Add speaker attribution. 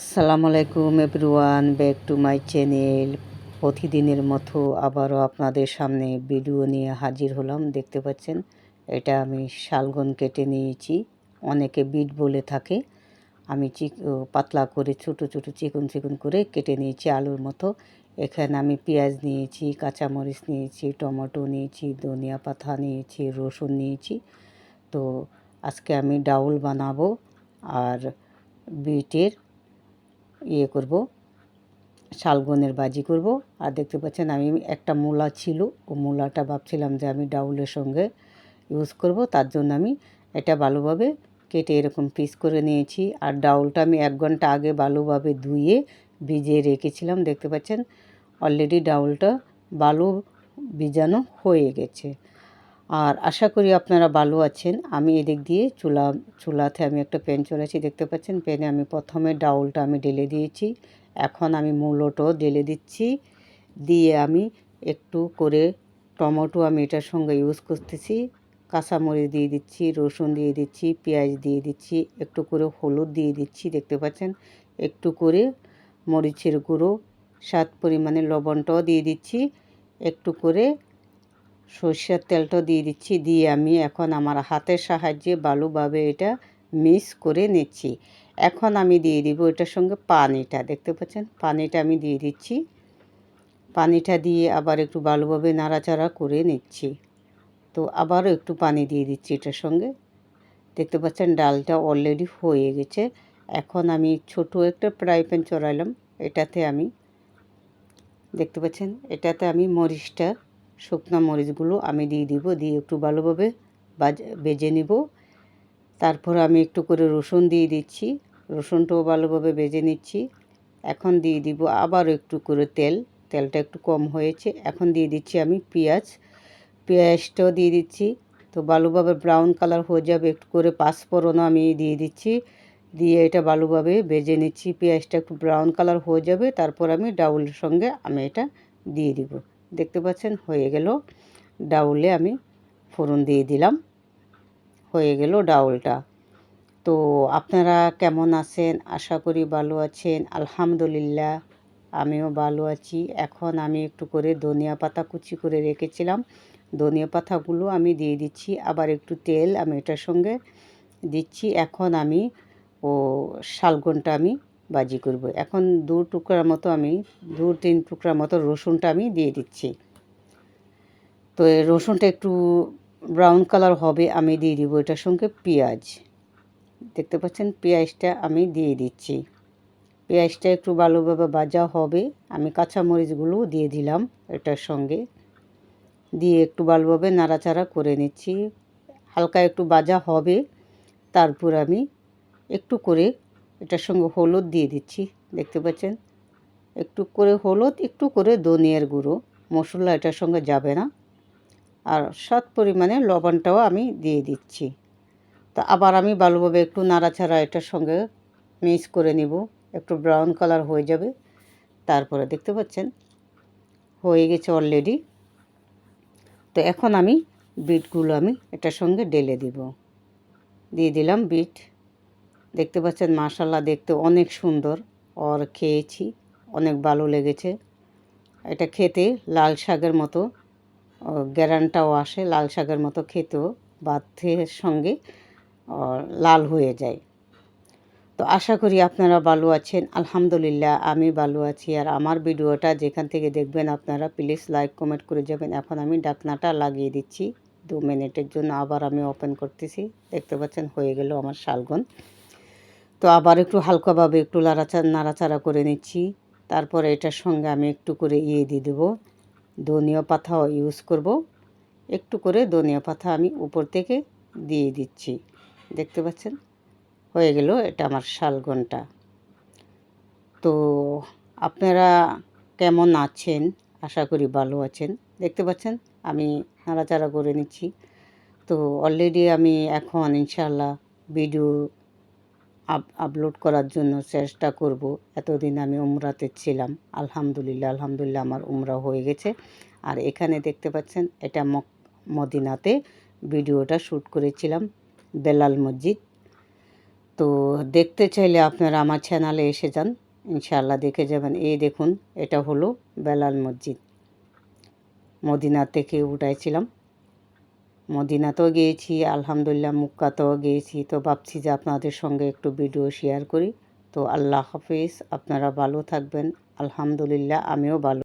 Speaker 1: আসসালামু আলাইকুম everyone, back to my channel. প্রতিদিনের মতো আবারও আপনাদের সামনে ভিডিও নিয়ে হাজির হলাম। দেখতে পাচ্ছেন, এটা আমি শালগন কেটে নিয়েছি। অনেকে বিট বলে থাকে, আমি চিক পাতলা করে ছোট ছোট চিকন চিকন করে কেটে নিয়েছি আলুর মতো। এখানে আমি পেঁয়াজ নিয়েছি, কাঁচামরিচ নিয়েছি, টমেটো নিয়েছি, ধনিয়া পাতা নিয়েছি, রসুন নিয়েছি। তো আজকে আমি ডাউল বানাবো আর বিটের ইয়ে করব, শালগনের বাজি করব। আর দেখতে পাচ্ছেন আমি একটা মূলা ছিল, ও মূলাটা ভাবছিলাম যে আমি ডাউলের সঙ্গে ইউজ করব, তার জন্য আমি এটা ভালোভাবে কেটে এরকম পিস করে নিয়েছি। আর ডাউলটা আমি এক ঘণ্টা আগে ভালোভাবে ধুয়ে ভিজিয়ে রেখেছিলাম, দেখতে পাচ্ছেন? অলরেডি ডাউলটা ভালো ভিজানো হয়ে গেছে। আর আশা করি আপনারা ভালো আছেন। আমি এদিক দিয়ে চুলা, চুলাতে আমি একটা প্যান চলেছি দেখতে পাচ্ছেন? প্যানে আমি প্রথমে ডাউলটা আমি ঢেলে দিয়েছি। এখন আমি মূলোটাও ঢেলে দিচ্ছি। দিয়ে আমি একটু করে টমেটো আমি এটার সঙ্গে ইউজ করতেছি। কাঁচামরিচ দিয়ে দিচ্ছি, রসুন দিয়ে দিচ্ছি, পেঁয়াজ দিয়ে দিচ্ছি, একটু করে হলুদ দিয়ে দিচ্ছি, দেখতে পাচ্ছেন? একটু করে মরিচের গুঁড়ো, স্বাদ পরিমাণে লবণটাও দিয়ে দিচ্ছি। একটু করে সর্ষের তেলটা দিয়ে দিচ্ছি, দিয়ে আমি এখন আমার হাতের সাহায্যে ভালোভাবে এটা মিক্স করে নিচ্ছি। এখন আমি দিয়ে দিব এটার সঙ্গে পানিটা, দেখতে পাচ্ছেন? পানিটা আমি দিয়ে দিচ্ছি। পানিটা দিয়ে আবার একটু ভালোভাবে নাড়াচাড়া করে নিচ্ছি। তো আবারও একটু পানি দিয়ে দিচ্ছি এটার সঙ্গে। দেখতে পাচ্ছেন? ডালটা অলরেডি হয়ে গেছে। এখন আমি ছোট একটা ফ্রাই প্যান চড়াইলাম। এটাতে আমি, দেখতে পাচ্ছেন? এটাতে আমি মরিচটা শুকনো মরিচগুলো আমি দিয়ে দিব, দিয়ে একটু ভালোভাবে বেজে নিব। তারপর আমি একটু করে রসুন দিয়ে দিচ্ছি, রসুনটাও ভালোভাবে বেজে নিচ্ছি। এখন দিয়ে দিব আবার একটু করে তেল, তেলটা একটু কম হয়েছে। এখন দিয়ে দিচ্ছি আমি পেঁয়াজ, পেঁয়াজটাও দিয়ে দিচ্ছি। তো ভালোভাবে ব্রাউন কালার হয়ে যাবে, একটু করে পাঁচফোড়নও আমি দিয়ে দিচ্ছি। দিয়ে এটা ভালোভাবে ভেজে নিচ্ছি, পেঁয়াজটা একটু ব্রাউন কালার হয়ে যাবে। তারপর আমি ডাউলের সঙ্গে আমি এটা দিয়ে দিব। দেখতে পাচ্ছেন, হয়ে গেল। ডাউলে আমি ফোড়ন দিয়ে দিলাম। হয়ে গেল ডাউলটা। তো আপনারা কেমন আছেন? আশা করি ভালো আছেন। আলহামদুলিল্লাহ, আমিও ভালো আছি। এখন আমি একটু করে ধনিয়া পাতা কুচি করে রেখেছিলাম। ধনিয়া পাতাগুলো আমি দিয়ে দিচ্ছি। আবার একটু তেল আমি এটার সঙ্গে দিচ্ছি। এখন আমি ও শালগনটা আমি বাজি করব। এখন দু টুকরা মতো আমি, দু তিন টুকরার মতো রসুনটা আমি দিয়ে দিচ্ছি। তো রসুনটা একটু ব্রাউন কালার হবে, আমি দিয়ে দিব এটার সঙ্গে পেঁয়াজ। দেখতে পাচ্ছেন পেঁয়াজটা আমি দিয়ে দিচ্ছি। পেঁয়াজটা একটু ভালোভাবে ভাজা হবে, আমি কাঁচামরিচগুলো দিয়ে দিলাম এটার সঙ্গে। দিয়ে একটু ভালোভাবে নাড়াচাড়া করে নিচ্ছি। হালকা একটু ভাজা হবে, তারপর আমি একটু করে এটার সঙ্গে হলুদ দিয়ে দিচ্ছি, দেখতে পাচ্ছেন? একটু করে হলুদ, একটু করে ধনিয়ার গুঁড়ো, মশলা এটার সঙ্গে যাবে না। আর সৎ পরিমাণে লবণটাও আমি দিয়ে দিচ্ছি। তো আবার আমি ভালোভাবে একটু নাড়াচাড়া এটার সঙ্গে মিক্স করে নিব, একটু ব্রাউন কালার হয়ে যাবে। তারপরে দেখতে পাচ্ছেন? হয়ে গেছে অলরেডি। তো এখন আমি বিটগুলো আমি এটার সঙ্গে ডেলে দিব। দিয়ে দিলাম বিট। দেখতে পাচ্ছেন মাশাল্লাহ দেখতে অনেক সুন্দর। আর খেয়েছি, অনেক ভালো লেগেছে। এটা খেতে লাল শাকের মতো গ্যারানটাও আসে, লাল শাকের মতো খেতেও বাধ্যের সঙ্গে লাল হয়ে যায়। তো আশা করি আপনারা ভালো আছেন, আলহামদুলিল্লাহ আমি ভালো আছি। আর আমার ভিডিওটা যেখান থেকে দেখবেন আপনারা, প্লিজ লাইক, কমেন্ট করে যাবেন। এখন আমি ডাকনাটা লাগিয়ে দিচ্ছি, দু মিনিটের জন্য আবার আমি ওপেন করতেছি। দেখতে পাচ্ছেন হয়ে গেল আমার শালগন। তো আবার একটু হালকাভাবে একটু নাড়াচাড়া নাড়াচাড়া করে নিচ্ছি। তারপরে এটার সঙ্গে আমি একটু করে ইয়ে দিয়ে দেবো। ধনিয়া পাতাও ইউজ করব। একটু করে ধনিয়া পাতা আমি উপর থেকে দিয়ে দিচ্ছি। দেখতে পাচ্ছেন? হয়ে গেল এটা আমার শালগনটা তো আপনারা কেমন আছেন? আশা করি ভালো আছেন। দেখতে পাচ্ছেন? আমি নাড়াচাড়া করে নিচ্ছি। তো অলরেডি আমি এখন ইনশাল্লাহ ভিডিও আপ আপলোড করার জন্য চেষ্টা করব। এতদিন আমি উমরাতে ছিলাম। আলহামদুলিল্লাহ আলহামদুলিল্লাহ আমার উমরা হয়ে গেছে। আর এখানে দেখতে পাচ্ছেন, এটা মক, মদিনাতে ভিডিওটা শ্যুট করেছিলাম বেলাল মসজিদ। তো দেখতে চাইলে আপনারা আমার চ্যানেলে এসে যান। ইনশাআল্লাহ দেখে যাবেন। এই দেখুন, এটা হলো বেলাল মসজিদ। মদিনা থেকে উঠাইছিলাম। মদিনাতেও গিয়েছি, আলহামদুলিল্লাহ মুক্কাতেও গিয়েছি। তো ভাবছি যে আপনাদের সঙ্গে একটু ভিডিও শেয়ার করি। তো আল্লাহ হাফিজ, আপনারা ভালো থাকবেন। আলহামদুলিল্লাহ, আমিও ভালো